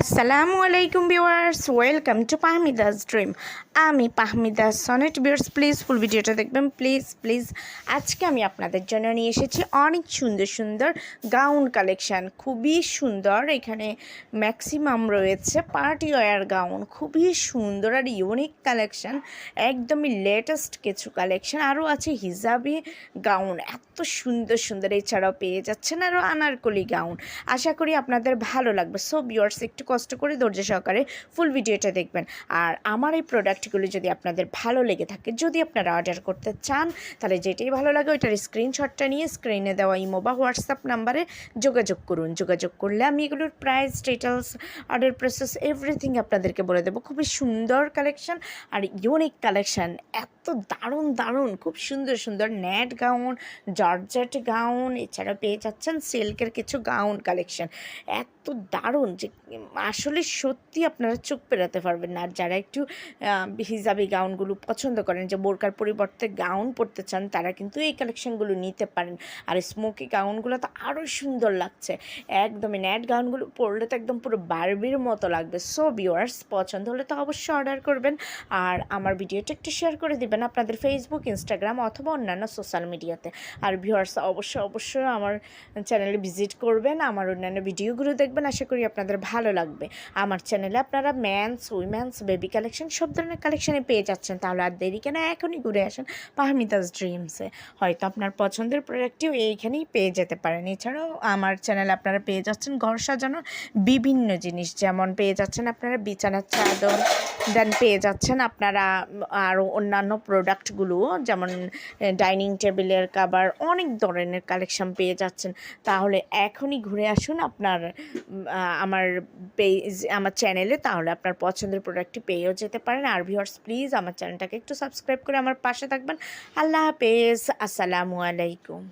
আসসালামু আলাইকুম viewers welcome to Pahmidas dream আমি Pahmidas Sonet viewers please full ভিডিওটা দেখবেন প্লিজ প্লিজ আজকে আমি আপনাদের জন্য নিয়ে এসেছি অনেক সুন্দর সুন্দর গাউন কালেকশান খুবই সুন্দর, এখানে ম্যাক্সিমাম রয়েছে পার্টি ওয়ার গাউন খুবই সুন্দর আর ইউনিক কালেকশান একদমই লেটেস্ট কিছু কালেকশান আরও আছে হিজাবি গাউন এত সুন্দর সুন্দর। এছাড়াও পেয়ে যাচ্ছেন আরও আনারকলি গাউন আশা করি আপনাদের ভালো লাগবে। সো ভিউয়ার্স একটু কষ্ট করে ধৈর্য সহকারে ফুল ভিডিওটা দেখবেন। আর আমার এই প্রোডাক্টগুলো যদি আপনাদের ভালো লেগে থাকে, যদি আপনারা অর্ডার করতে চান, তাহলে যেটাই ভালো লাগে ওইটার স্ক্রিনশটটা নিয়ে স্ক্রিনে দেওয়া ইমো বা হোয়াটসঅ্যাপ নাম্বারে যোগাযোগ করুন। যোগাযোগ করলে আমি এগুলোর price details order process everything আপনাদেরকে বলে দেবো। খুবই সুন্দর কালেকশন আর ইউনিক কালেকশন এত দারুণ দারুণ, খুব সুন্দর সুন্দর নেট গাউন জর্জেট গাউন এছাড়া পেয়ে যাচ্ছেন সিল্কের কিছু গাউন কালেকশন এত দারুণ যে আসলে সত্যি আপনারা চোখ পেরাতে পারবেন না। আর যারা একটু হিজাবি গাউনগুলো পছন্দ করেন, যে বোরকার পরিবর্তে গাউন পরতে চান, তারা কিন্তু এই কালেকশনগুলো নিতে পারেন। আর স্মোকি গাউনগুলো তো আরও সুন্দর লাগছে। একদমই ন্যাট গাউনগুলো পরলে তো একদম পুরো বারবির মতো লাগবে। সো ভিওয়ার্স পছন্দ হলে তো অবশ্যই অর্ডার করবেন। আর আমার ভিডিওটা একটু শেয়ার করে দিবেন আপনাদের ফেসবুক ইনস্টাগ্রাম অথবা অন্যান্য সোশ্যাল মিডিয়াতে আর ভিউয়ার্স অবশ্যই অবশ্যই আমার চ্যানেলে ভিজিট করবেন। আমার অন্যান্য ভিডিওগুলো দেখবেন। আশা করি আপনাদের ভালো লাগবে আমার চ্যানেলে আপনারা ম্যানস উইমেন্স বেবি কালেকশন সব ধরনের কালেকশনে পেয়ে যাচ্ছেন। তাহলে আর দেরি কেন? এখনই ঘুরে আসেন পাহমিতাস ড্রিমসে হয়তো আপনার পছন্দের প্রোডাক্টটিও এইখানেই পেয়ে যেতে পারেন। এছাড়াও আমার চ্যানেলে আপনারা পেয়ে যাচ্ছেন ঘর সাজানোর বিভিন্ন জিনিস। যেমন পেয়ে যাচ্ছেন আপনারা বিছানার চাদর দেন পেয়ে যাচ্ছেন আপনারা আরও অন্যান্য প্রোডাক্টগুলো যেমন ডাইনিং টেবিলের কাবার অনেক ধরনের কালেকশন পেয়ে যাচ্ছেন। তাহলে এখনই ঘুরে আসুন আপনার আমার পেজ আমার চ্যানেলে তাহলে আপনার পছন্দের প্রোডাক্টটি পেয়েও যেতে পারেন। আর ভিওর্স প্লিজ আমার চ্যানেলটাকে একটু সাবস্ক্রাইব করে আমার পাশে থাকবেন। আল্লাহ হাফেজ, আসসালামু আলাইকুম।